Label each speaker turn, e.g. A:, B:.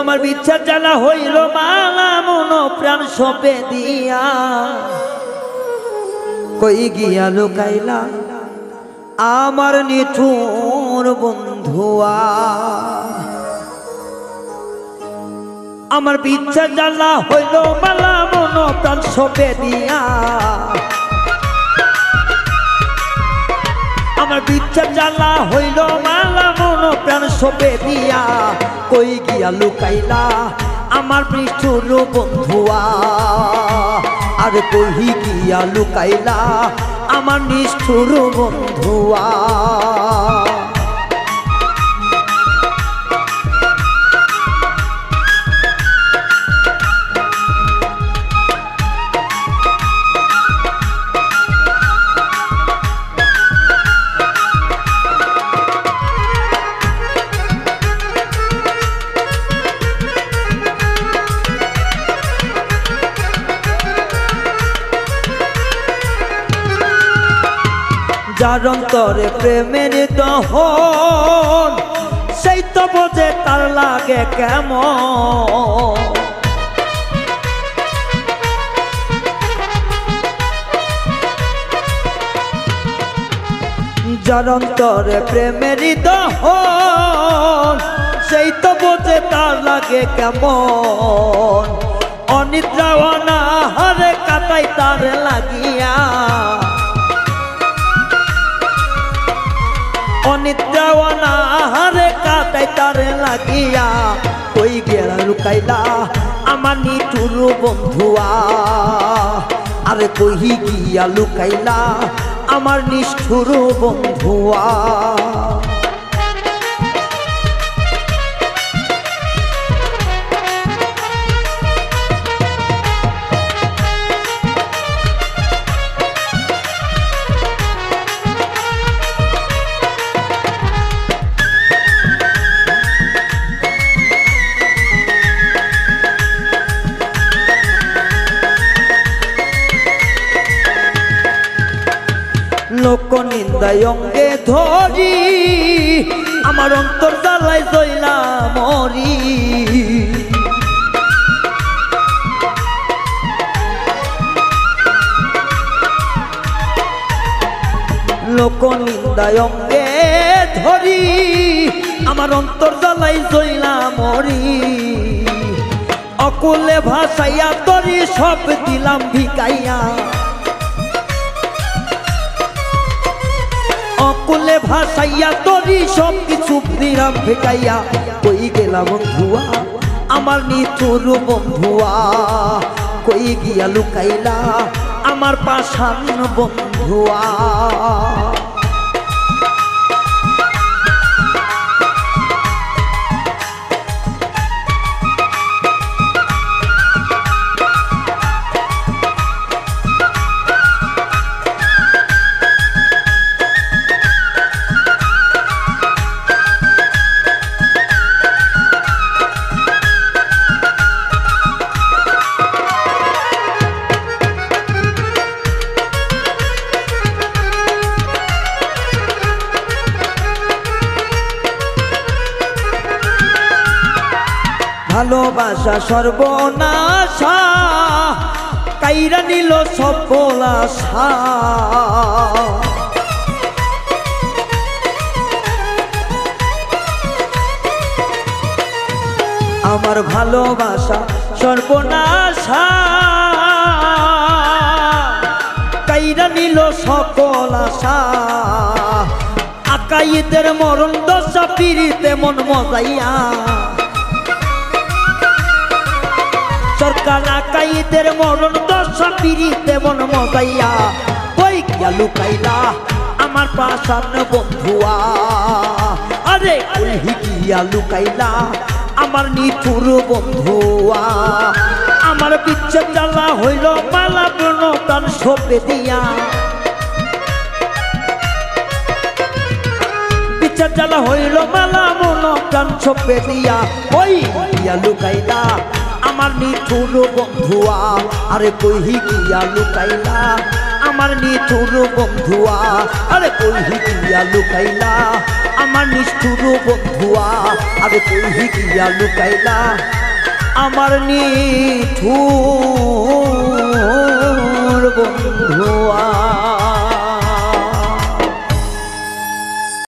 A: আমার বিচ্ছার জ্বালা হইল মালা মন প্রাণ সপে দিয়া। কই গিয়া লুকাইলা? আমার নিঠুর বন্ধুয়া। আমার বিচ্ছা জ্বালা হইল মালা মন প্রাণ সপে দিয়া। আমার বিচ্ছা জ্বালা হইল মন সপে দিয়া কই গিয়া লুকাইলা? আমার পৃষ্ঠুর বন্ধুয়া আর কহি গিয়া লুকাইলা? আমার নিষ্ঠুর বন্ধুয়া যার অন্তরে প্রেমের দহন, সেই তো বোঝে তার লাগে কেমন। যার অন্তরে প্রেমের দহন, সেই তো বোঝে তার লাগে কেমন। অনিদ্রা অনাহারে কাটাই তার লাগিয়া। হারে কাটাই তারে লাগিয়া কই গেলা লুকাইলা আমার নিঠুর বন্ধুয়া। আরে কহি গিয়া লুকাইলা আমার নিষ্ঠুর বন্ধুয়া। লোক নিন্দায় অঙ্গে ধরি, আমার অন্তর জ্বালাই জইলা মরি। লোক নিন্দায় অঙ্গে ধরি, আমার অন্তর জ্বালাই জইলা মরি। অকুলে ভাসাইয়া তরি সব দিলাম ভিকাইয়া। অকুলে ভাসাইয়া তরি সব কিছু নিরাম ভেকাইয়া কই গেলা বন্ধুয়া? আমার নিচুর বন্ধুয়া, কই গিয়া লুকাইলা? আমার পাশান বন্ধুয়া। ভালোবাসা সর্বনাশা, কাইরা নিল সফল আশা আমার ভালোবাসা সর্বনাশা, কাইরা নিল সকল আশা আকাইদের মরণ দশা পিড়িতে মন মজাইয়া। সরকার আকাইদের মরণ দশা পিড়িতে মন মজাইয়া কই গিয়া লুকাইলা আমার পাশান বন্ধুয়া। আরে কই গিয়া লুকাইলা আমার নিঠুর বন্ধুয়া। আমার বিচ্ছেদ জ্বালা হইল মালা ব্রণ তান সপে দিয়া। বিচার জ্বালা হইল মালা মন প্রাণ সপে দিয়া। ওই আমার নিঠুর বন্ধুয়া, আরে কহি গিয়া লুকাইলা? আমার নিঠুর বন্ধুয়া, আরে কহি গিয়া লুকাইলা? আমার নিষ্ঠুর বন্ধুয়া, আরে কহি গিয়া লুকাইলা? আমার নিঠুর বন্ধুয়া।